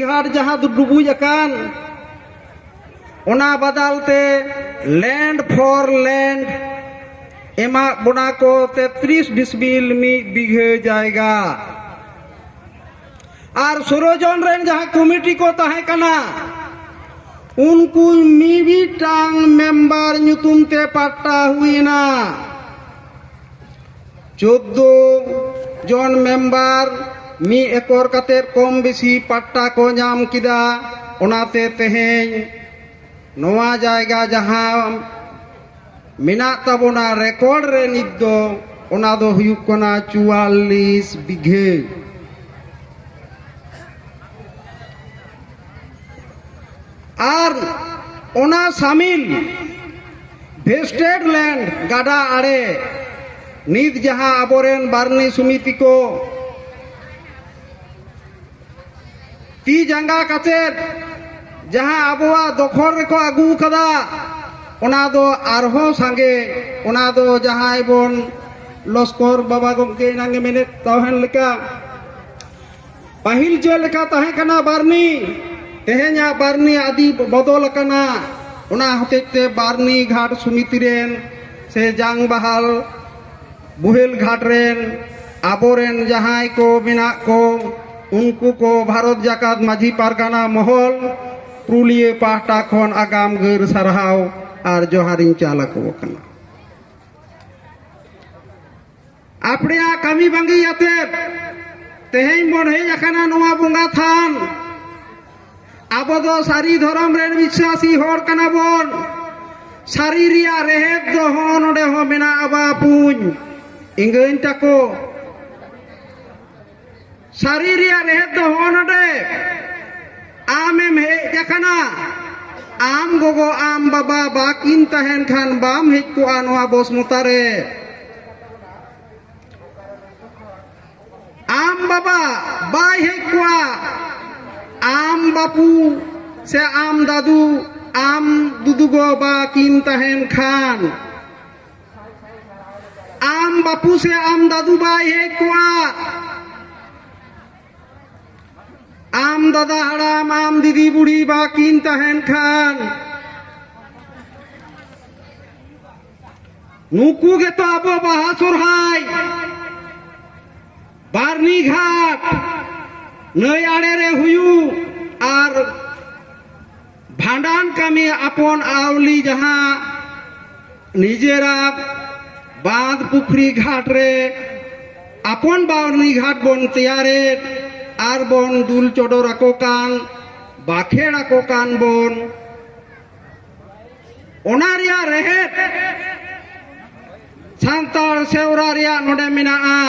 ᱜᱷᱟᱴ ᱡᱟᱦᱟᱸ ᱫᱚ ᱰᱩᱵᱩᱡ ᱟᱠᱟᱱ ᱚᱱᱟ ᱵᱟᱫᱟᱞᱛᱮ ᱞᱮᱱᱰ ᱯᱷᱚᱨ ᱞᱮᱱᱰ ᱮᱢᱟ ᱵᱚᱱᱟ ᱠᱚ ᱛᱮᱛᱨᱤᱥ ᱰᱤᱥᱢᱤᱞ ᱢᱤᱫ ᱵᱤᱜᱷᱟᱹ ᱡᱟᱭᱜᱟ ᱟᱨ ᱥᱩᱨᱚᱡᱚᱱ ᱨᱮᱱ ᱡᱟᱦᱟᱸ ᱠᱚᱢᱤᱴᱤ ᱠᱚ ᱛᱟᱦᱮᱸ ᱠᱟᱱᱟ ᱩᱱᱠᱩ ᱢᱤᱢᱤᱫᱴᱟᱝ ᱢᱮᱢᱵᱟᱨ ᱧᱩᱛᱩᱢ ᱛᱮ ᱯᱟᱴᱟ ᱦᱩᱭᱱᱟ ᱪᱳᱫᱫᱳ জন মেম্বার ᱢᱤᱫ ᱮᱠᱚᱨ ᱠᱟᱛᱮᱫ ᱠᱚᱢ ᱵᱮᱥᱤ ᱯᱟᱴᱴᱟ ᱠᱚ ᱧᱟᱢ ᱠᱮᱫᱟ ᱚᱱᱟᱛᱮ ᱛᱮᱦᱮᱧ ᱱᱚᱣᱟ ᱡᱟᱭᱜᱟ ᱡᱟᱦᱟᱸ ᱢᱮᱱᱟᱜ ᱛᱟᱵᱚᱱᱟ ᱨᱮᱠᱚᱨᱰ ᱨᱮ ᱱᱤᱛ ᱫᱚ ᱚᱱᱟ ᱫᱚ ᱦᱩᱭᱩᱜ ᱠᱟᱱᱟ ᱪᱩᱣᱟᱞᱞᱤᱥ ᱵᱤᱜᱷᱟᱹ ᱟᱨ ᱚᱱᱟ ᱥᱟᱢᱤᱞ ᱵᱷᱮᱥᱴᱮᱰ ᱞᱮᱱᱰ ᱜᱟᱰᱟ ᱟᱲᱮ ᱱᱤᱛ ᱡᱟᱦᱟᱸ ᱟᱵᱚᱨᱮᱱ ᱵᱟᱨᱱᱤ ᱥᱚᱢᱤᱛᱤ ᱠᱚ ᱛᱤ ᱡᱟᱸᱜᱟ ᱠᱟᱛᱮᱫ ᱡᱟᱦᱟᱸ ᱟᱵᱚᱣᱟᱜ ᱫᱚᱠᱷᱚᱞ ᱨᱮᱠᱚ ᱟᱹᱜᱩ ᱟᱠᱟᱫᱟ ᱚᱱᱟ ᱫᱚ ᱟᱨᱦᱚᱸ ᱥᱟᱸᱜᱮ ᱚᱱᱟ ᱫᱚ ᱡᱟᱦᱟᱸᱭ ᱵᱚᱱ ᱞᱚᱥᱠᱚᱨ ᱵᱟᱵᱟ ᱜᱚᱢᱠᱮ ᱮᱱᱟᱝᱮ ᱢᱮᱱᱮᱫ ᱛᱟᱦᱮᱱ ᱞᱮᱠᱟ ᱯᱟᱹᱦᱤᱞ ᱪᱮᱫ ᱞᱮᱠᱟ ᱛᱟᱦᱮᱸ ᱠᱟᱱᱟ ᱵᱟᱨᱱᱤ ᱛᱮᱦᱮᱧᱟᱜ ᱵᱟᱨᱱᱤ ᱟᱹᱰᱤ ᱵᱚᱫᱚᱞ ᱟᱠᱟᱱᱟ ᱚᱱᱟ ᱦᱚᱛᱮᱡ ᱛᱮ ᱵᱟᱨᱱᱤ ᱜᱷᱟᱴ ᱥᱚᱢᱤᱛᱤ ᱨᱮᱱ ᱥᱮ ᱡᱟᱝ ᱵᱟᱦᱟᱞ ᱵᱩᱦᱮᱞ ᱜᱷᱟᱴ ᱨᱮᱱ ᱟᱵᱚᱨᱮᱱ ᱡᱟᱦᱟᱸᱭ ᱠᱚ ᱢᱮᱱᱟᱜ ᱠᱚ उनको को भारत जाकात माझी पारगाना मोहल पुरुलिये पाहटा खन आगाम गर सारहाव आर जोहारिन चालक वकना अपने आ कमी बंगी याते तेहें मन है यखना नुआ बुंगा थान আবদ সারি ধরম রেন বিশ্বাসী হর কানা বন সারি রিয়া রেহেদ দহন ওডে হ মেনা আবা পুঁজ ইংগেন টাকো শরীরিয়া রেহেদ্দ হনডে আম এম হে জাকানা আম গগো আম বাবা বা কিন তাহেন খান বাম হেজ কো আনোয়া বসমতারে আম বাবা বাই হেজ কোয়া আম বাপু, সে আম দাদু, আম দুদুগো বা কিন তাহেন খান। আম বাপু, সে আম দাদু বাই হেজ কোয়া দাদা হাড়াম আম দিদি বুড়ি বা কিন তাহেন খান নুকু গে তো আবো বাহা সরহাই বার্নি ঘাট নই আড়ে রে হুয়ু আর ভান্ডান কামি আপন আউলি যাহা নিজেরা বাঁধ পুখরি ঘাট রে আপন বাউনি ঘাট বন তেয়ারে আর বন দুল চডর আকো কান বাখের আকো কান বন। অনারিয়া রেহে সান্তাল সেউরারিয়া নোডে মিনা আ।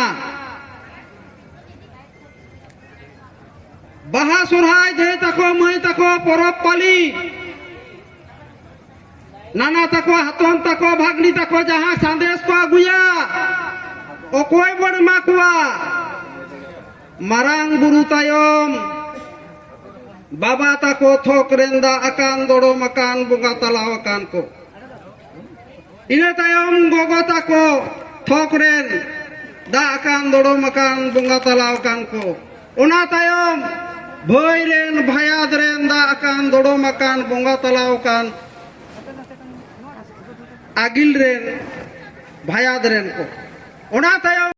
বাহা সুরহাই জে তাকো মহি তাকো পরব পালি। নানা তাকো হাতন তাকো ভাগনি তাকো জাহা সান্দেশ কো আগুয়া ও কোই বড় মাকুয়া marang buru tayom baba tako thok renda akan doro makan bunga talaw akan ko ina tayom gogo tako thok ren da akan doro makan bunga talaw akan ko ona tayom bhoy ren bhayad ren da akan doro makan bunga talaw akan agil ren bhayad ren ko ona tayom